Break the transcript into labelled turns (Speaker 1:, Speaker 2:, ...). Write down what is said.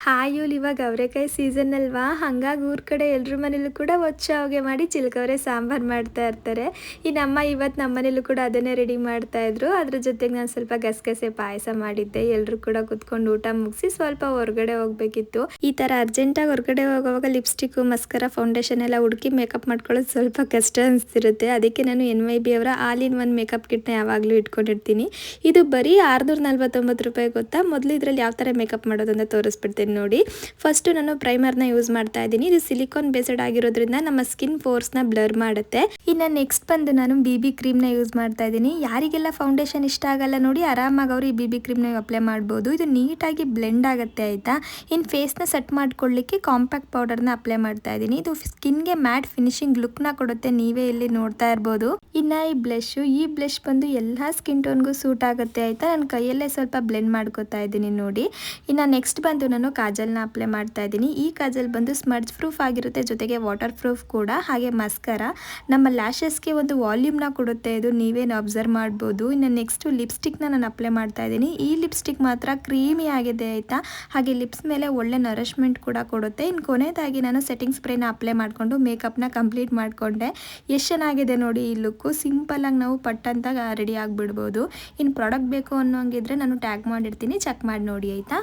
Speaker 1: ಹಾಯುಲ್ ಇವಾಗ ಅವರೆಕಾಯಿ ಸೀಸನ್ ಅಲ್ವಾ? ಹಾಗಾಗಿ ಊರ ಕಡೆ ಎಲ್ರ ಮನೇಲೂ ಕೂಡ ಒಚ್ಚ ಹೊಗೆ ಮಾಡಿ ಚಿಲ್ಕವರೆ ಸಾಂಬಾರ್ ಮಾಡ್ತಾ ಇರ್ತಾರೆ. ಈ ನಮ್ಮ ಇವತ್ತು ನಮ್ಮ ಮನೇಲೂ ಕೂಡ ಅದನ್ನೇ ರೆಡಿ ಮಾಡ್ತಾ ಇದ್ರು. ಅದ್ರ ಜೊತೆಗೆ ನಾನು ಸ್ವಲ್ಪ ಗಸಗಸೆ ಪಾಯಸ ಮಾಡಿದ್ದೆ. ಎಲ್ಲರೂ ಕೂಡ ಕುತ್ಕೊಂಡು ಊಟ ಮುಗಿಸಿ ಸ್ವಲ್ಪ ಹೊರಗಡೆ ಹೋಗ್ಬೇಕಿತ್ತು. ಈ ತರ ಅರ್ಜೆಂಟಾಗಿ ಹೊರಗಡೆ ಹೋಗುವಾಗ ಲಿಪ್ಸ್ಟಿಕ್ ಮಸ್ಕರ ಫೌಂಡೇಶನ್ ಎಲ್ಲ ಹುಡುಕಿ ಮೇಕಪ್ ಮಾಡ್ಕೊಳ್ಳೋದು ಸ್ವಲ್ಪ ಕಷ್ಟ ಅನಿಸ್ತಿರುತ್ತೆ. ಅದಕ್ಕೆ ನಾನು ಎನ್ ವೈ ಬಿ ಅವರ ಆಲ್ ಇನ್ ಒನ್ ಮೇಕಪ್ ಕಿಟ್ನ ಯಾವಾಗಲೂ ಇಟ್ಕೊಂಡಿರ್ತೀನಿ. ಇದು ಬರೀ ಆರ್ನೂರ ನಲ್ವತ್ತೊಂಬತ್ತು ರೂಪಾಯಿ ಗೊತ್ತಾ? ಮೊದಲು ಇದರಲ್ಲಿ ಯಾವ ಥರ ಮೇಕಪ್ ಮಾಡೋದು ಅಂತ ತೋರಿಸ್ಬಿಡ್ತೀನಿ. ನೋಡಿ. ಫಸ್ಟು ನಾನು ಪ್ರೈಮರ್ನ ಯೂಸ್ ಮಾಡ್ತಾ ಇದ್ದೀನಿ. ಇದು ಸಿಲಿಕಾನ್ ಬೇಸ್ಡ್ ಆಗಿರೋದ್ರಿಂದ ನಮ್ಮ ಸ್ಕಿನ್ ಫೋರ್ಸ್ನ ಬ್ಲರ್ ಮಾಡುತ್ತೆ. ಇನ್ನು ನೆಕ್ಸ್ಟ್ ಬಂದು ನಾನು ಬಿ ಬಿ ಕ್ರೀಮ್ನ ಯೂಸ್ ಮಾಡ್ತಾ ಇದ್ದೀನಿ. ಯಾರಿಗೆಲ್ಲ ಫೌಂಡೇಶನ್ ಇಷ್ಟ ಆಗಲ್ಲ ನೋಡಿ ಆರಾಮಾಗಿ ಅವರು ಈ ಬಿ ಬಿ ಕ್ರೀಮ್ನ ಅಪ್ಲೈ ಮಾಡ್ಬೋದು. ಇದು ನೀಟಾಗಿ ಬ್ಲೆಂಡ್ ಆಗುತ್ತೆ ಆಯಿತಾ? ಇನ್ನು ಫೇಸ್ನ ಸೆಟ್ ಮಾಡ್ಕೊಳ್ಳಿಕ್ಕೆ ಕಾಂಪ್ಯಾಕ್ಟ್ ಪೌಡರ್ನ ಅಪ್ಲೈ ಮಾಡ್ತಾ ಇದ್ದೀನಿ. ಇದು ಸ್ಕಿನ್ಗೆ ಮ್ಯಾಟ್ ಫಿನಿಶಿಂಗ್ ಲುಕ್ನ ಕೊಡುತ್ತೆ. ನೀವೇ ಇಲ್ಲಿ ನೋಡ್ತಾ ಇರ್ಬೋದು. ಇನ್ನು ಈ ಬ್ಲಷು ಈ ಬ್ಲಷ್ ಬಂದು ಎಲ್ಲ ಸ್ಕಿನ್ ಟೋನ್ಗೂ ಸೂಟ್ ಆಗುತ್ತೆ ಆಯಿತಾ? ನಾನು ಕೈಯಲ್ಲೇ ಸ್ವಲ್ಪ ಬ್ಲೆಂಡ್ ಮಾಡ್ಕೊತಾ ಇದ್ದೀನಿ ನೋಡಿ. ಇನ್ನು ನೆಕ್ಸ್ಟ್ ಬಂದು ನಾನು ಕಾಜಲ್ನ ಅಪ್ಲೈ ಮಾಡ್ತಾ ಇದ್ದೀನಿ. ಈ ಕಾಜಲ್ ಬಂದು ಸ್ಮರ್ಜ್ ಪ್ರೂಫ್ ಆಗಿರುತ್ತೆ. ಜೊತೆಗೆ ವಾಟರ್ ಪ್ರೂಫ್ ಕೂಡ, ಹಾಗೆ ಮಸ್ಕರ ನಮ್ಮ ಲ್ಯಾಶಸ್ಗೆ ಒಂದು ವಾಲ್ಯೂಮ್ನ ಕೊಡುತ್ತೆ. ಇದು ನೀವೇನು ಅಬ್ಸರ್ವ್ ಮಾಡ್ಬೋದು. ಇನ್ನು ನೆಕ್ಸ್ಟು ಲಿಪ್ಸ್ಟಿಕ್ನ ನಾನು ಅಪ್ಲೈ ಮಾಡ್ತಾ ಇದ್ದೀನಿ. ಈ ಲಿಪ್ಸ್ಟಿಕ್ ಮಾತ್ರ ಕ್ರೀಮಿ ಆಗಿದೆ ಆಯಿತಾ? ಹಾಗೆ ಲಿಪ್ಸ್ ಮೇಲೆ ಒಳ್ಳೆ ನರಿಶ್ಮೆಂಟ್ ಕೂಡ ಕೊಡುತ್ತೆ. ಇನ್ನು ಕೊನೆಯದಾಗಿ ನಾನು ಸೆಟ್ಟಿಂಗ್ ಸ್ಪ್ರೇನ ಅಪ್ಲೈ ಮಾಡಿಕೊಂಡು ಮೇಕಪ್ನ ಕಂಪ್ಲೀಟ್ ಮಾಡಿಕೊಂಡೆ. ಎಷ್ಟು ಚೆನ್ನಾಗಿದೆ ನೋಡಿ ಈ ಲುಕ್ಕು ಸಿಂಪಲಾಗಿ ನಾವು ಪಟ್ಟಂತ ರೆಡಿ ಆಗಿಬಿಡ್ಬೋದು. ಇನ್ನು ಪ್ರಾಡಕ್ಟ್ ಬೇಕು ಅನ್ನೋಂಗಿದ್ರೆ ನಾನು ಟ್ಯಾಗ್ ಮಾಡಿರ್ತೀನಿ. ಚೆಕ್ ಮಾಡಿ ನೋಡಿ, ಆಯಿತಾ?